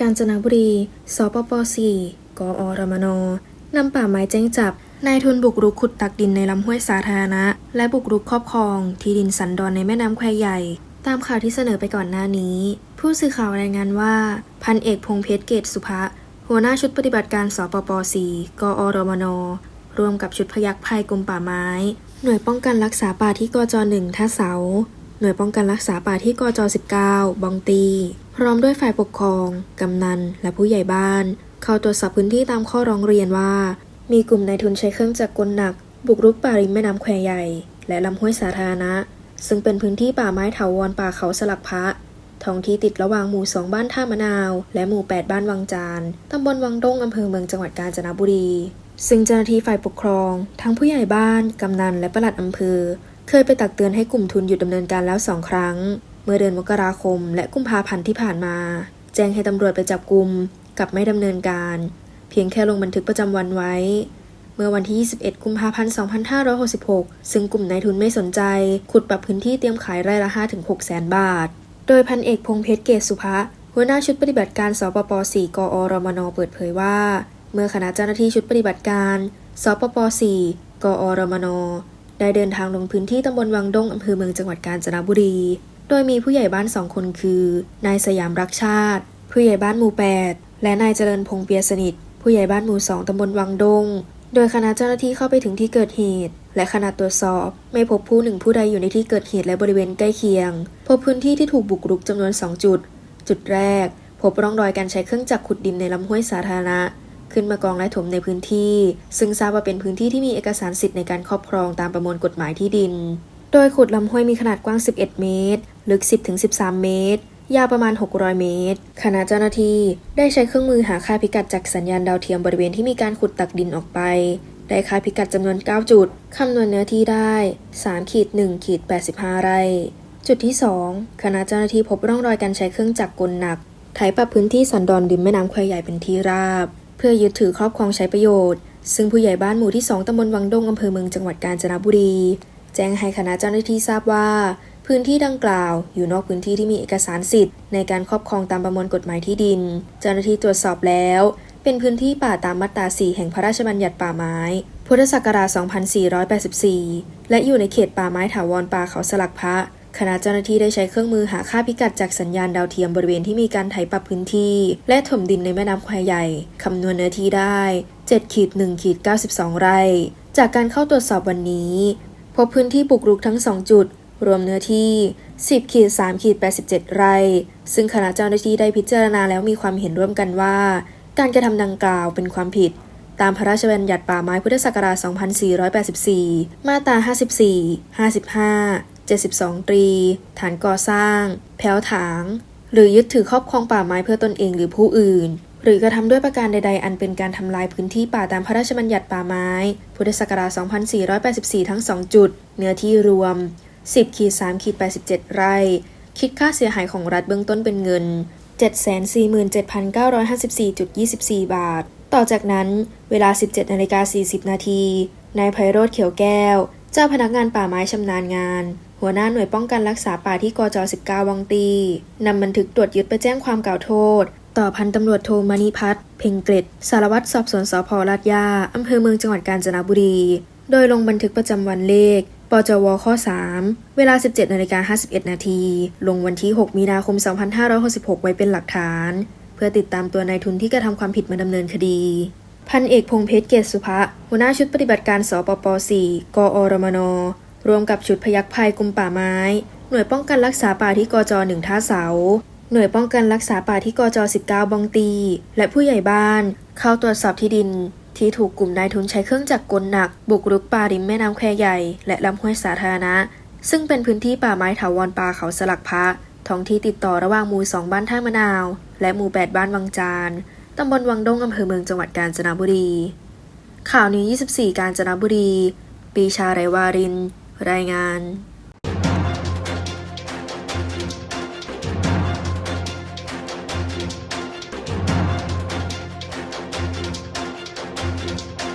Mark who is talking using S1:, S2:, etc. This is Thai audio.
S1: กาญจนบุรี สปป 4 กอรมน นำป่าไม้แจ้งจับ นายทุนบุกรุกขุดตักดินในลำห้วยสาธารณะ และบุกรุกครอบครอง ที่ดินสันดอนในแม่น้ำแควใหญ่ ตามข่าวที่เสนอไปก่อนหน้านี้ ผู้สื่อข่าวรายงานว่า พันเอกพงเพชรเกตสุภะหัวหน้าชุดปฏิบัติการสปป 4 กอรมน ร่วมกับชุดพยักภัยกรมป่าไม้ หน่วยป้องกันรักษาป่าที่กจ1ท่าเสา หน่วยป้องกันรักษาป่าที่กจ 19 บองตี พร้อมด้วยฝ่ายปกครอง กำนัน และผู้ใหญ่บ้าน เข้าตรวจสอบพื้นที่ตามข้อร้องเรียนว่า มีกลุ่มนายทุนใช้เครื่องจักรกลหนัก บุกรุกป่าริมแม่น้ำแควใหญ่ และลำห้วยสาธารณะ ซึ่งเป็นพื้นที่ป่าไม้เถาวรป่าเขาสลักพระท้องที่ติดระหว่างหมู่2บ้านท่ามะนาว และหมู่ 8 บ้านวังจาน ตำบลวังดงอำเภอเมืองจังหวัดกาญจนบุรี ซึ่งเจ้าหน้าที่ฝ่ายปกครอง ทั้งผู้ใหญ่บ้าน กำนัน และปลัดอำเภอ เคยไปตักเตือนให้กลุ่มทุนหยุดดำเนินการแล้วสองครั้ง เมื่อเดือนมกราคม และกุมภาพันธ์ที่ผ่านมา แจ้งให้ตำรวจไปจับกลุ่มกับไม่ดำเนินการ เพียงแค่ลงบันทึกประจำวันไว้ เมื่อวันที่ 21 กุมภาพันธ์ 2566 ซึ่งกลุ่มนายทุนไม่สนใจ ขุดปรับพื้นที่เตรียมขายไร่ละ 5-6 แสนบาท โดยพันเอกพงเพชรเกศสุภะหัวหน้าชุดปฏิบัติการสปป 4 กอรมน เปิดเผยว่า เมื่อคณะเจ้าหน้าที่ชุดปฏิบัติการสปป 4 กอรมน ได้เดินทางลงพื้นที่ตำบลวังดงอำเภอเมืองจังหวัดกาญจนบุรี โดยมีผู้ใหญ่บ้านสองคนคือ นายสยามรักชาติ ผู้ใหญ่บ้านหมู่ 8 และนายเจริญพงเปียสนิท ผู้ใหญ่บ้านหมู่2ตำบลวังดง โดยคณะเจ้าหน้าที่เข้าไปถึงที่เกิดเหตุ และขณะตรวจสอบ ไม่พบผู้หนึ่งผู้ใดอยู่ในที่เกิดเหตุและบริเวณใกล้เคียง พบพื้นที่ที่ถูกบุกรุกจำนวน 2 จุด จุดแรก พบร่องรอยการใช้เครื่องจักรขุดดินในลำห้วยสาธารณะขึ้นมากองและถมในพื้นที่ ซึ่งทราบว่าเป็นพื้นที่ที่มีเอกสารสิทธิ์ในการครอบครองตามประมวลกฎหมายที่ดิน โดยขุดลำห้วยมีขนาดกว้าง 11 เมตร ลึก 10-13 เมตร ยาวประมาณ 600 เมตร คณะเจ้าหน้าที่ได้ใช้เครื่องมือหาค่าพิกัดจากสัญญาณดาวเทียมบริเวณที่มีการขุดตักดินออกไป ได้ค่าพิกัดจำนวน 9 จุด คำนวณเนื้อที่ได้3ขีด1ขีด85 ไร่ จุดที่ 2 คณะเจ้าหน้าที่พบร่องรอยการใช้เครื่องจักรกลหนักไถปรับพื้นที่สันดอนริมแม่น้ำแควใหญ่เป็นที่ราบ เพื่อยึดถือครอบครองใช้ประโยชน์ ซึ่งผู้ใหญ่บ้านหมู่ที่ 2ตำบลวังดงอำเภอเมืองจังหวัดกาญจนบุรี แจ้งให้คณะเจ้าหน้าที่ทราบว่า พื้นที่ดังกล่าว อยู่นอกพื้นที่ที่มีเอกสารสิทธิ์ ในการครอบครองตามประมวลกฎหมายที่ดิน เจ้าหน้าที่ตรวจสอบแล้ว เป็นพื้นที่ป่าตามมาตรา 4 แห่งพระราชบัญญัติป่าไม้ พุทธศักราช 2484 และอยู่ในเขตป่าไม้ถาวรป่าเขาสลักพระคณะเจ้าหน้าที่ได้ใช้เครื่องมือหาค่าพิกัดจากสัญญาณดาวเทียมบริเวณที่มีการไถปรับพื้นที่ และถมดินในแม่น้ำควายใหญ่ คำนวณเนื้อที่ได้7ขีด1ขีด92 ไร่ จากการเข้าตรวจสอบวันนี้ พบพื้นที่บุกรุกทั้ง 2 จุด รวมเนื้อที่ 10ขีด3ขีด87 ไร่ ซึ่งคณะเจ้าหน้าที่ได้พิจารณาแล้วมีความเห็นร่วมกันว่า การกระทำดังกล่าวเป็นความผิด ตามพระราชบัญญัติป่าไม้พุทธศักราช 2484 มาตรา 54 55 72 ตรี ฐานก่อสร้าง แผวถาง หรือยึดถือครอบครองป่าไม้เพื่อตนเองหรือผู้อื่น หรือกระทำด้วยประการใด ๆ อันเป็นการทำลายพื้นที่ป่าตามพระราชบัญญัติป่าไม้ พุทธศักราช 2484 ทั้ง 2 จุด เนื้อที่รวม 10ขีด3ขีด87 ไร่ คิดค่าเสียหายของรัฐเบื้องต้นเป็นเงิน 747,954.24 บาท ต่อจากนั้นเวลา 17นาฬิกา40 นาที นายไพโรธเขียวแก้ว เจ้าพนักงานป่าไม้ชำนาญงาน หัวหน้าหน่วยป้องกันรักษาป่าที่กจ 19 วังตี นำบันทึกตรวจยึดไปแจ้งความกล่าวโทษ ต่อพันตำรวจโทมณิพัฒน์ เพ่งเกร็ด สารวัตรสอบสวนสพลาดยาอำเภอเมืองจังหวัดกาญจนบุรี โดยลงบันทึกประจำวันเลข ปจว ข้อ 3 เวลา 17นาฬิกา51 นาที ลงวันที่ 6 มีนาคม 2566 ไว้เป็นหลักฐาน เพื่อติดตามตัวนายทุนที่กระทำความผิดมาดำเนินคดี พันเอกพงเพชรเกศสุภะหัวหน้าชุดปฏิบัติการสปป 4 กอรมนรวมกับชุดพยักภัยกรมป่าไม้ หน่วยป้องกันรักษาป่าที่กจ1ท่าเสา หน่วยป้องกันรักษาป่าที่กจ 19 บองตี และผู้ใหญ่บ้าน เข้าตรวจสอบที่ดิน ที่ถูกกลุ่มนายทุนใช้เครื่องจักรกลหนัก บุกรุกป่าริมแม่น้ำแควใหญ่ และลำห้วยสาธารณะ ซึ่งเป็นพื้นที่ป่าไม้ถาวรป่าเขาสลักพระท้องที่ติดต่อระหว่างหมู่2บ้านท่ามะนาว และหมู่ 8 บ้านวังจานตำบลวังดงอำเภอเมืองจังหวัดกาญจนบุรี ข่าวนี้24 กาญจนบุรี ปีชาไรวาริน รายงาน